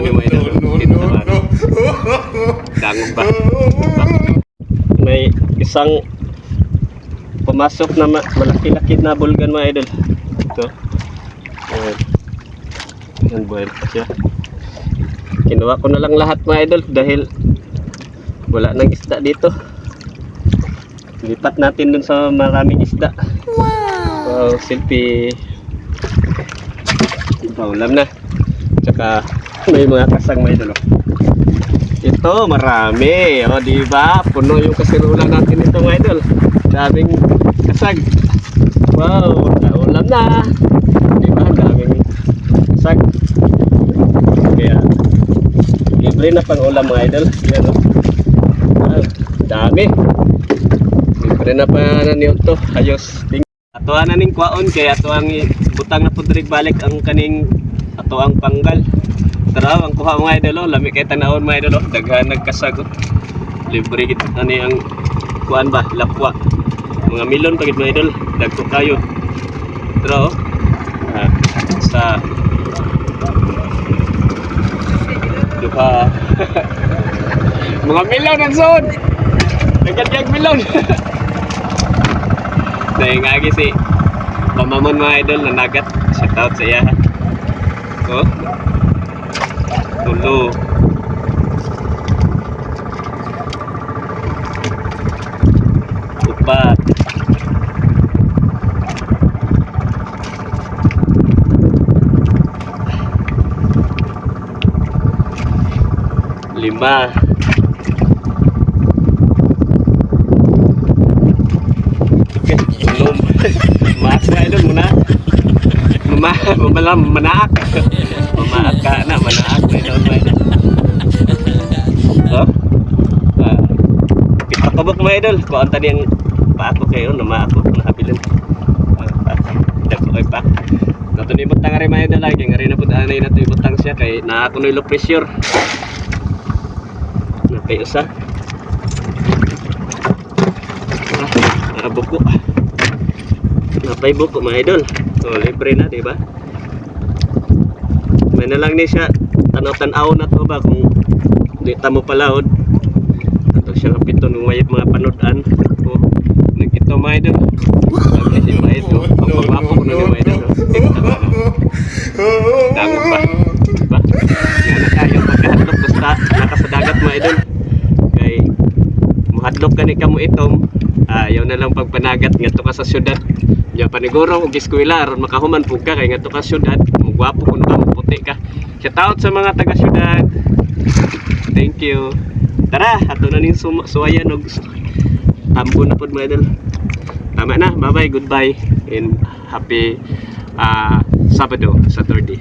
ni mo idol. Dito naman. Dangon ba? May isang pumasok na ma- malaki-laki na bulgan mga idol. Ito. Ayan. Ayan, buhay pa siya. Kinuha ko na lang lahat mga idol dahil wala nang isda dito. Lipat natin dun sa maraming isda. Wow! selfie. Paulam na. Tsaka may mga kasang may idol. oh. Ito, marami. O, di ba? Puno yung kasirulan natin ito, mga idol. Daming kasag. Wow, naulam na. Di ba? Daming kasag. Kaya, libre na pang ulam, mga idol. Yan, o. Ah, dami. Libre na pa na niyo to. Ayos. Ato na ning kwaon kaya ato ang i- butang na pudrig balik ang kaning ato ang panggal. Tara, ang kuha mga idol, oh. lami kay tanawon mga idol, oh. daghan nagkasagot. Libre gid ani ang kuan ba, lapwa. Mga milon pagid mga idol, dagko kayo. Tara, oh. Ah, sa duha. mga milon ang sod. Nagkadyag milon. Dahil nga si Pamamon mga idol na nagat. Shout out sa iya. Oh. Tulo. Upat. Lima. Tulong. Maas na idol muna. Mama, mamala, manaak. Mamaak ka na, manaak na Ipakabok mga idol. Kung ang tani ang paako kayo, nama ako, nakabilin. Ah, Dako ay pa. Nato ni butang rin mga idol, kaya nga rin na po anay na ito ibutang siya, kay na ako na low pressure. Napay usa. Ah, ah, buko. Napay buko mga idol. So, libre na, di ba? May na lang ni siya. Tanaw-tanaw na to ba kung di ta mo palaod. Ito siya nga pito ng mayat mga panodan. O, nagkito mga idol. Sabi si mga. Ang pagwapo ko na ni mga idol. Tingnan mo. Dangon pa. Diba? Na tayo pagkahatlok basta nakasadagat mga. Kay muhadlok ka ni kamo itom. Ayaw na lang pagpanagat nga to ka sa syudad. Ya paniguro og eskwela aron makahuman pug ka kay nga to ka syudad. Mugwapo kuno ka muputi ka. Shout out sa mga taga syudad. Thank you. Tara, ato na ning sum- suwayan og tambo na pod mga idol. Tama na. Bye-bye. Goodbye. And happy ah Sabado, Saturday.